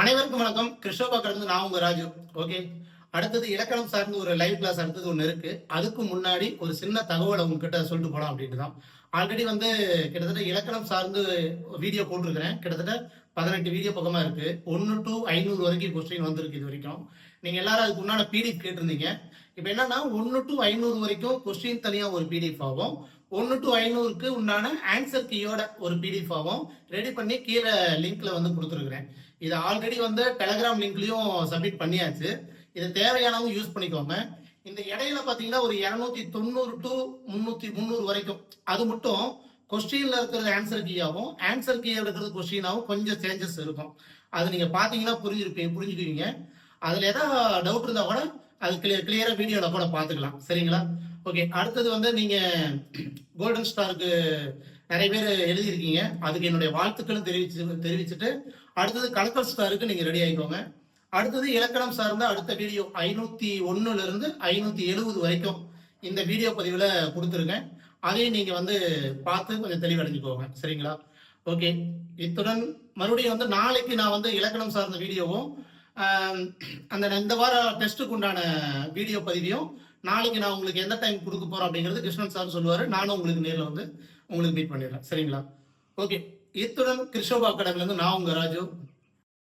அனைவருக்கும் வணக்கம். கிருஷ்ணபா கடந்து நான் உங்க ராஜு. ஓகே? அடுத்தது இலக்கணம் சார்ந்து ஒரு லைவ் கிளாஸ் அடுத்தது ஒன்று இருக்கு. அதுக்கு முன்னாடி ஒரு சின்ன தகவலை உங்ககிட்ட சொல்லிட்டு போலாம் அப்படின்ட்டு தான் ஆல்ரெடி வந்து கிட்டத்தட்ட இலக்கணம் சார்ந்து வீடியோ போட்டிருக்கிறேன். கிட்டத்தட்ட பதினெட்டு வீடியோ பக்கமாக இருக்கு. ஒன்று டு ஐநூறு வரைக்கும் கொஸ்டின் வந்திருக்கு இது வரைக்கும். நீங்கள் எல்லாரும் அதுக்கு உண்டான பிடிஎஃப் கேட்டிருந்தீங்க. இப்போ என்னன்னா ஒன்று டு ஐநூறு வரைக்கும் கொஸ்டின் தனியாக ஒரு பிடிஎஃப் ஆகும். ஒன்று டு ஐநூறுக்கு உண்டான ஆன்சர் கீயோட ஒரு பிடிஎஃப் ஆகும். ரெடி பண்ணி கீழே லிங்க்ல வந்து கொடுத்துருக்குறேன். இது ஆல்ரெடி வந்து டெலகிராம் லிங்க்லையும் சப்மிட் பண்ணியாச்சு. இது தேவையானவங்க யூஸ் பண்ணிக்கோங்க. இந்த இடையில பாத்தீங்கன்னா ஒரு இரநூத்தி தொண்ணூறு டு முன்னூத்தி முந்நூறு வரைக்கும். அது மட்டும் கொஸ்டின்ல இருக்கிறது ஆன்சர் கீயாகவும் ஆன்சர் கீயா இருக்கிறது கொஸ்டினாகவும் கொஞ்சம் சேஞ்சஸ் இருக்கும். அது நீங்க பாத்தீங்கன்னா புரிஞ்சிருப்பீங்க புரிஞ்சுக்குவீங்க. அதுல ஏதாவது டவுட் இருந்தா கூட அது கிளியர் கிளியரா வீடியோல கூட பாத்துக்கலாம். சரிங்களா? ஓகே அடுத்தது வந்து நீங்க கோல்டன் ஸ்டாருக்கு நிறைய பேர் எழுதியிருக்கீங்க. அதுக்கு என்னுடைய வாழ்த்துக்களும் தெரிவிச்சு தெரிவிச்சுட்டு அடுத்தது கலக்கல் ஸ்டாருக்கு நீங்க ரெடி ஆயிக்கோங்க. அடுத்தது இலக்கணம் சார்ந்த அடுத்த வீடியோ ஐநூத்தி ஒன்னுல இருந்து ஐநூத்தி எழுபது வரைக்கும் இந்த வீடியோ பதிவுல கொடுத்துருக்கேன் அதையும் நீங்க வந்து பார்த்து கொஞ்சம் தெளிவடைஞ்சுக்கோங்க. சரிங்களா? ஓகே இத்துடன் மறுபடியும் வந்து நாளைக்கு நான் வந்து இலக்கணம் சார்ந்த வீடியோவும் அந்த இந்த வார டெஸ்ட்டுக்கு உண்டான வீடியோ பதிவையும் நாளைக்கு நான் உங்களுக்கு எந்த டைம் கொடுக்க போறோம் அப்படிங்கிறது கிருஷ்ணன் சார் சொல்லுவாரு. நானும் உங்களுக்கு நேரில் வந்து உங்களுக்கு மீட் பண்ணிடுறேன். சரிங்களா? ஓகே இத்துடன் கிருஷ்ணபா அகாடமில இருந்து நான் உங்க ராஜு.